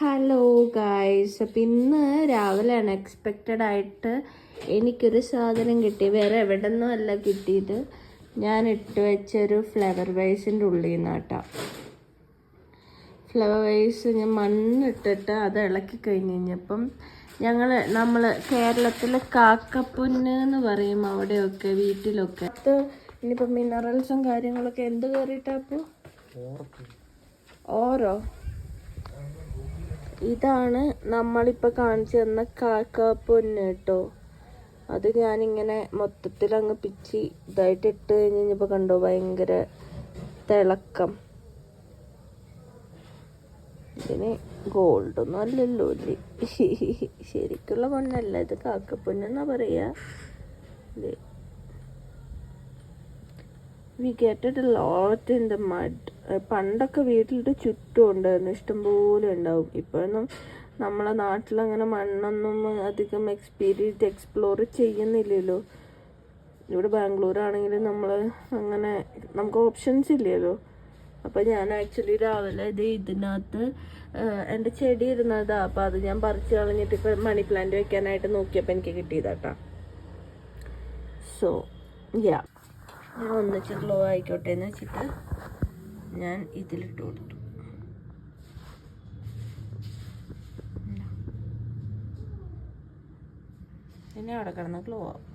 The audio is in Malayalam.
ഹലോ ഗായ്സ് അപ്പം ഇന്ന് രാവിലെ അൺഎക്സ്പെക്റ്റഡ് ആയിട്ട് എനിക്കൊരു സാധനം കിട്ടി. വേറെ എവിടെ നിന്നും അല്ല കിട്ടിയത്. ഞാൻ ഇട്ട് വെച്ചൊരു ഫ്ലവർ വൈസിന്റെ ഉള്ളിൽ നിന്നാട്ടാ ഫ്ലവർ വൈസ് ഞാൻ മണ്ണിട്ടിട്ട് അത് ഇളക്കി കഴിഞ്ഞ് കഴിഞ്ഞപ്പം ഞങ്ങൾ നമ്മൾ കേരളത്തിൽ കാക്കപ്പുന്ന് എന്ന് പറയും അവിടെയൊക്കെ വീട്ടിലൊക്കെ. അത് ഇനിയിപ്പോൾ മിനറൽസും കാര്യങ്ങളൊക്കെ എന്ത് കയറിയിട്ടാ അപ്പോൾ ഓരോ ഇതാണ് നമ്മളിപ്പോൾ കാണിച്ചു തന്ന കാക്കാപ്പൊന്ന് കേട്ടോ. അത് ഞാനിങ്ങനെ മൊത്തത്തിൽ അങ്ങ് പിച്ചി ഇതായിട്ട് ഇട്ട് കഴിഞ്ഞ് കഴിഞ്ഞപ്പോൾ കണ്ടോ ഭയങ്കര തിളക്കം. ഇതിന് ഗോൾഡൊന്നും അല്ലല്ലോ ശരിക്കുള്ള പൊന്നല്ല ഇത് കാക്കപ്പൊന്നെന്നാ പറയാ. ഇത് we get lot in the mud പണ്ടൊക്കെ വീട്ടിലിട്ട് ചുറ്റും ഉണ്ടായിരുന്നു. ഇഷ്ടംപോലെ ഉണ്ടാവും. ഇപ്പോഴൊന്നും നമ്മളെ നാട്ടിലങ്ങനെ മണ്ണൊന്നും അധികം എക്സ്പീരിയൻസ് എക്സ്പ്ലോർ ചെയ്യുന്നില്ലല്ലോ. ഇവിടെ ബാംഗ്ലൂർ ആണെങ്കിലും നമ്മൾ അങ്ങനെ നമുക്ക് ഓപ്ഷൻസ് ഇല്ലല്ലോ. അപ്പോൾ ഞാൻ ആക്ച്വലി രാവിലെ ഇത് ഇതിനകത്ത് എന്റെ ചെടി ഇരുന്നതാ. അപ്പോൾ അത് ഞാൻ പറിച്ച് കളഞ്ഞിട്ട് ഇപ്പം മണി പ്ലാന്റ് വെക്കാനായിട്ട് നോക്കിയപ്പോൾ എനിക്ക് കിട്ടിയതാട്ടാ. സോ യാ ഞാൻ ഒന്നിച്ച് ഗ്ലോ ആയിക്കോട്ടെ എന്ന് വെച്ചിട്ട് ഞാൻ ഇതിലിട്ട് കൊടുത്തു. പിന്നെ അവിടെ കിടന്ന് ഗ്ലോ ആവും.